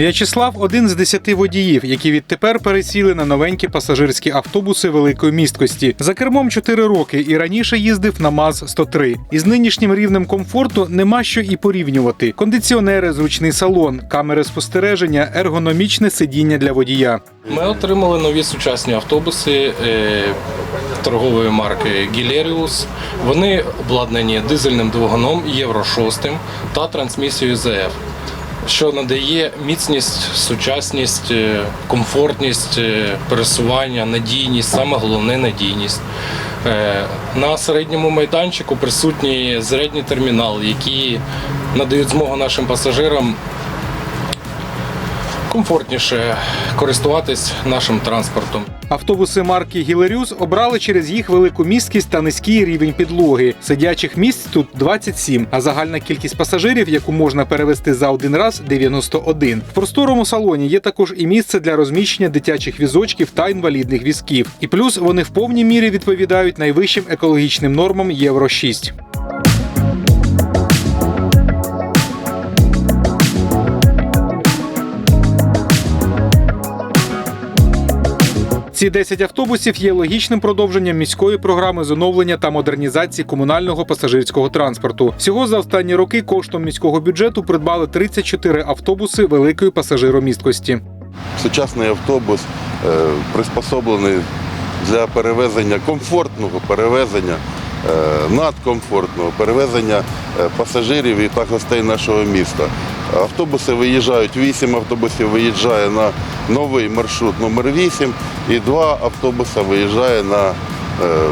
В'ячеслав один з десяти водіїв, які відтепер пересіли на новенькі пасажирські автобуси великої місткості. За кермом 4 роки і раніше їздив на МАЗ 103. Із нинішнім рівнем комфорту нема що і порівнювати: кондиціонери, зручний салон, камери спостереження, ергономічне сидіння для водія. Ми отримали нові сучасні автобуси е, торгової марки Гілеріус. Вони обладнані дизельним двигуном Євро 6 та трансмісією ЗФ, що надає міцність, сучасність, е, комфортність е, пересування, надійність, саме головне надійність. Е, На середньому майданчику присутній зарядні термінали, які надають змогу нашим пасажирам комфортніше користуватись нашим транспортом. Автобуси марки Гілеріус обрали через їх велику місткість та низький рівень підлоги. Сидячих місць тут 27, а загальна кількість пасажирів, яку можна перевести за один раз, 91. В просторому салоні є також і місце для розміщення дитячих візочків та інвалідних візків. І плюс вони в повній мірі відповідають найвищим екологічним нормам Євро 6. Ці 10 автобусів є логічним продовженням міської програми з оновлення та модернізації комунального пасажирського транспорту. Всього за останні роки коштом міського бюджету придбали 34 автобуси великої пасажиромісткості. Сучасний автобус е, приспособлений для перевезення комфортного перевезення, е, надкомфортного перевезення е, пасажирів і та гостей нашого міста. Автобуси виїжджають, 8 автобусів виїжджає на новий маршрут номер 8 і два автобуси виїжджає на е,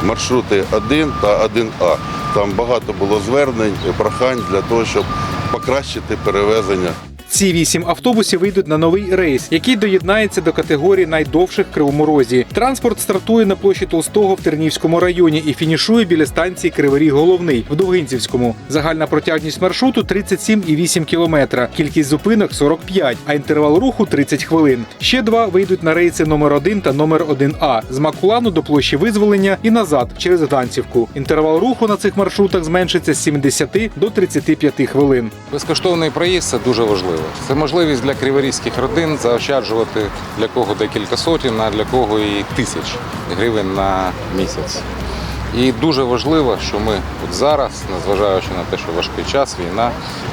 маршрути 1 та 1А. Там багато було звернень, прохань для того, щоб покращити перевезення. Ці вісім автобусів вийдуть на новий рейс, який доєднається до категорії найдовших в Кривому Розі. Транспорт стартує на площі Толстого в Тернівському районі і фінішує біля станції Кривий Головний в Довгинцівському. Загальна протяжність маршруту 37,8 кілометра. Кількість зупинок 45, а інтервал руху 30 хвилин. Ще два вийдуть на рейси номер 1 та номер 1А з Макулану до площі Визволення і назад через Гданцівку. Інтервал руху на цих маршрутах зменшиться з 70 до 35 хвилин. Безкоштовний проїзд це дуже важливо. Це можливість для криворізьких родин заощаджувати для кого декілька сотень, а для кого і тисяч гривень на місяць. І дуже важливо, що ми от зараз, незважаючи на те, що важкий час, війна,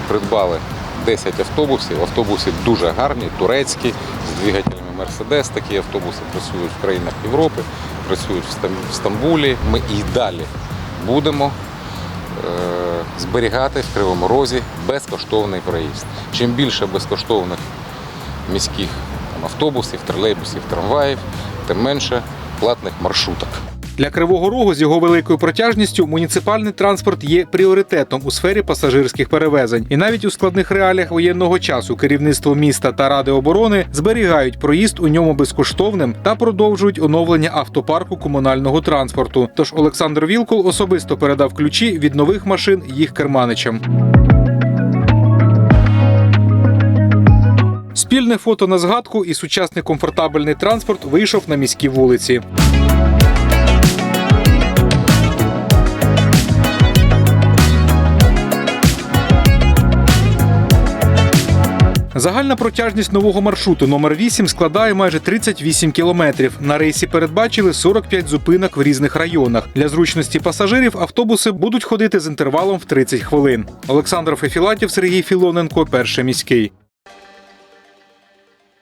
придбали 10 автобусів. Автобуси дуже гарні, турецькі, з двигателями Мерседес. Такі автобуси працюють в країнах Європи, працюють в Стамбулі. Ми і далі будемо зберігати в Кривому Розі безкоштовний проїзд. Чим більше безкоштовних міських автобусів, тролейбусів, трамваїв, тим менше платних маршруток. Для Кривого Рогу з його великою протяжністю муніципальний транспорт є пріоритетом у сфері пасажирських перевезень. І навіть у складних реаліях воєнного часу керівництво міста та ради оборони зберігають проїзд у ньому безкоштовним та продовжують оновлення автопарку комунального транспорту. Тож Олександр Вілкул особисто передав ключі від нових машин їх керманичам. Спільне фото на згадку і сучасний комфортабельний транспорт вийшов на міські вулиці. Загальна протяжність нового маршруту номер 8 складає майже 38 кілометрів. На рейсі передбачили 45 зупинок в різних районах. Для зручності пасажирів автобуси будуть ходити з інтервалом в 30 хвилин. Олександр Фефілатів, Сергій Філоненко, перший міський.